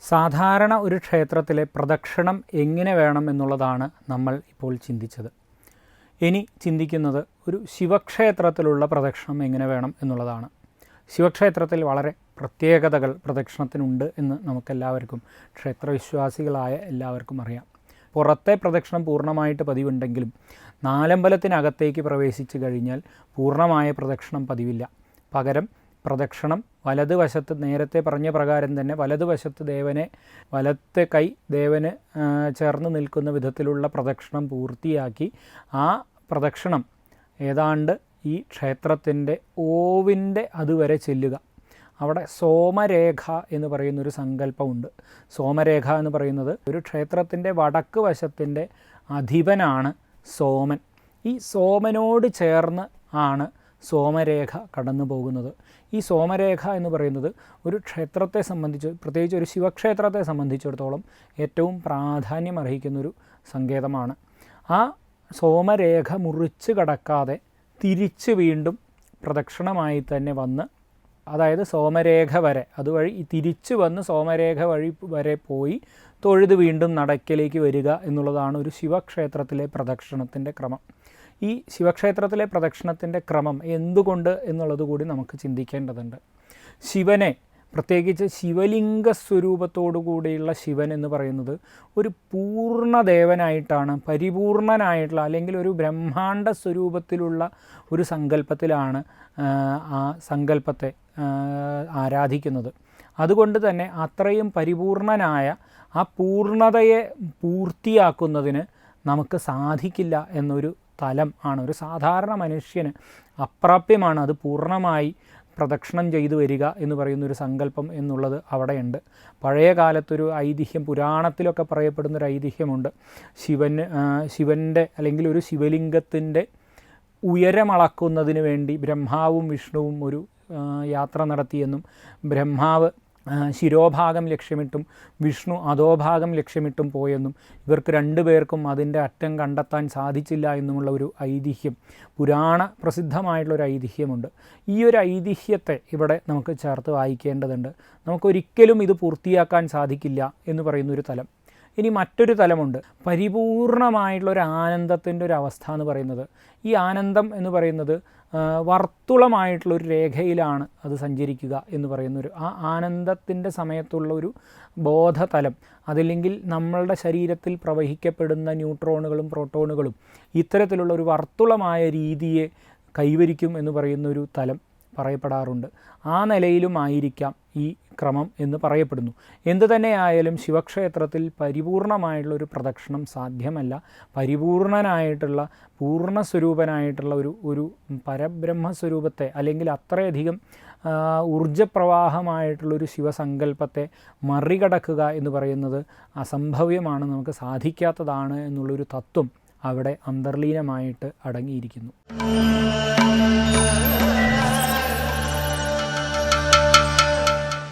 സാധാരണ ഒരു ക്ഷേത്രത്തിലെ പ്രദക്ഷിണം എങ്ങനെ വേണം എന്നുള്ളതാണ് നമ്മൾ ഇപ്പോൾ ചിന്തിച്ചത്. ഇനി ചിന്തിക്കുന്നത് ഒരു ശിവക്ഷേത്രത്തിലുള്ള പ്രദക്ഷിണം എങ്ങനെ വേണം എന്നുള്ളതാണ്. ശിവക്ഷേത്രത്തിൽ വളരെ പ്രത്യേകതകൾ പ്രദക്ഷിണത്തിനുണ്ട് എന്ന് നമുക്കെല്ലാവർക്കും ക്ഷേത്രവിശ്വാസികളായ എല്ലാവർക്കും അറിയാം. പുറത്തെ പ്രദക്ഷിണം പൂർണമായിട്ട് പതിവുണ്ടെങ്കിലും നാലമ്പലത്തിനകത്തേക്ക് പ്രവേശിച്ച് കഴിഞ്ഞാൽ പൂർണമായ പ്രദക്ഷിണം പതിവില്ല. പകരം പ്രദക്ഷിണം വലതുവശത്ത് നേരത്തെ പറഞ്ഞ പ്രകാരം തന്നെ വലതുവശത്ത് ദേവനെ വലത്തെ കൈ ദേവന് ചേർന്ന് നിൽക്കുന്ന വിധത്തിലുള്ള പ്രദക്ഷിണം പൂർത്തിയാക്കി ആ പ്രദക്ഷിണം ഏതാണ്ട് ഈ ക്ഷേത്രത്തിന്റെ ഓവിന്റെ അതുവരെ ചെല്ലുക. അവിടെ സോമരേഖ എന്ന് പറയുന്നൊരു സങ്കല്പമുണ്ട്. സോമരേഖ എന്ന് പറയുന്നത് ഒരു ക്ഷേത്രത്തിന്റെ വടക്ക് വശത്തിന്റെ അധിപനാണ് സോമൻ. ഈ സോമനോട് ചേർന്ന് ആണ് സോമരേഖ കടന്നു പോകുന്നത്. ഈ സോമരേഖ എന്ന് പറയുന്നത് ഒരു ക്ഷേത്രത്തെ സംബന്ധിച്ച് പ്രത്യേകിച്ച് ഒരു ശിവക്ഷേത്രത്തെ സംബന്ധിച്ചിടത്തോളം ഏറ്റവും പ്രാധാന്യം അർഹിക്കുന്നൊരു സങ്കേതമാണ്. ആ സോമരേഖ മുറിച്ച് കടക്കാതെ തിരിച്ച് വീണ്ടും പ്രദക്ഷിണമായി തന്നെ വന്ന് അതായത് സോമരേഖ വരെ. അതുവഴി തിരിച്ചു വന്ന് സോമരേഖ വഴി വരെ പോയി തൊഴുത് വീണ്ടും നടക്കലേക്ക് വരിക എന്നുള്ളതാണ് ഒരു ശിവക്ഷേത്രത്തിലെ പ്രദക്ഷിണത്തിന്റെ ക്രമം. ഈ ശിവക്ഷേത്രത്തിലെ പ്രദക്ഷിണത്തിന്റെ ക്രമം എന്തുകൊണ്ട് എന്നുള്ളത് കൂടി നമുക്ക് ചിന്തിക്കേണ്ടതുണ്ട്. ശിവനെ പ്രത്യേകിച്ച് ശിവലിംഗ സ്വരൂപത്തോടു കൂടിയുള്ള ശിവൻ എന്ന് പറയുന്നത് ഒരു പൂർണ ദേവനായിട്ടാണ് പരിപൂർണനായിട്ടുള്ള അല്ലെങ്കിൽ ഒരു ബ്രഹ്മാണ്ട സ്വരൂപത്തിലുള്ള ഒരു സങ്കല്പത്തിലാണ് ആ, സങ്കല്പത്തെ ആരാധിക്കുന്നത്. അതുകൊണ്ട് തന്നെ അത്രയും പരിപൂർണനായ ആ പൂർണതയെ പൂർത്തിയാക്കുന്നതിന് നമുക്ക് സാധിക്കില്ല എന്നൊരു തലം ആണ്. ഒരു സാധാരണ മനുഷ്യന് അപ്രാപ്യമാണ് അത് പൂർണമായി പ്രദക്ഷിണം ചെയ്തു വരിക എന്ന് പറയുന്ന ഒരു സങ്കല്പം എന്നുള്ളത് അവിടെയുണ്ട്. പഴയ കാലത്തൊരു ഐതിഹ്യം പുരാണത്തിലൊക്കെ പറയപ്പെടുന്നൊരു ഐതിഹ്യമുണ്ട്. ശിവന് ശിവന്റെ അല്ലെങ്കിൽ ഒരു ശിവലിംഗത്തിന്റെ ഉയരമളക്കുന്നതിന് വേണ്ടി ബ്രഹ്മാവും വിഷ്ണുവും ഒരു യാത്ര നടത്തിയെന്നും ബ്രഹ്മാവ് ശിരോഭാഗം ലക്ഷ്യമിട്ടും വിഷ്ണു അധോഭാഗം ലക്ഷ്യമിട്ടും പോയെന്നും ഇവർക്ക് രണ്ടു പേർക്കും അതിന്റെ അറ്റം കണ്ടെത്താൻ സാധിച്ചില്ല എന്നുമുള്ള ഒരു ഐതിഹ്യം പുരാണ പ്രസിദ്ധമായിട്ടുള്ള ഒരു ഐതിഹ്യമുണ്ട്. ഈ ഒരു ഐതിഹ്യത്തെ ഇവിടെ നമുക്ക് ചേർത്ത് വായിക്കേണ്ടതുണ്ട്. നമുക്കൊരിക്കലും ഇത് പൂർത്തിയാക്കാൻ സാധിക്കില്ല എന്ന് പറയുന്നൊരു തലം. ഇനി മറ്റൊരു തലമുണ്ട്. പരിപൂർണമായിട്ടുള്ള ഒരു ആനന്ദത്തിന്റെ ഒരു അവസ്ഥ എന്ന് പറയുന്നത്. ഈ ആനന്ദം എന്ന് പറയുന്നത് വർത്തുളമായിട്ടുള്ളൊരു രേഖയിലാണ് അത് സഞ്ചരിക്കുക എന്ന് പറയുന്നൊരു ആ ആനന്ദത്തിന്റെ സമയത്തുള്ള ഒരു ബോധതലം. അതില്ലെങ്കിൽ നമ്മളുടെ ശരീരത്തിൽ പ്രവഹിക്കപ്പെടുന്ന ന്യൂട്രോണുകളും പ്രോട്ടോണുകളും ഇത്തരത്തിലുള്ള ഒരു വർത്തുളമായ രീതിയെ കൈവരിക്കും എന്ന് പറയുന്നൊരു തലം. പറയപ്പെടാറുണ്ട്. ആ നിലയിലും ആയിരിക്കാം ഈ ക്രമം എന്ന് പറയപ്പെടുന്നു. എന്തു തന്നെയായാലും ശിവക്ഷേത്രത്തിൽ പരിപൂർണമായിട്ടുള്ള ഒരു പ്രദക്ഷിണം സാധ്യമല്ല. പരിപൂർണനായിട്ടുള്ള പൂർണസ്വരൂപനായിട്ടുള്ള ഒരു ഒരു പരബ്രഹ്മസ്വരൂപത്തെ അല്ലെങ്കിൽ അത്രയധികം ഊർജപ്രവാഹമായിട്ടുള്ളൊരു ശിവസങ്കല്പത്തെ മറികടക്കുക എന്ന് പറയുന്നത് അസംഭവ്യമാണ് നമുക്ക് സാധിക്കാത്തതാണ് എന്നുള്ളൊരു തത്വം അവിടെ അന്തർലീനമായിട്ട് അടങ്ങിയിരിക്കുന്നു.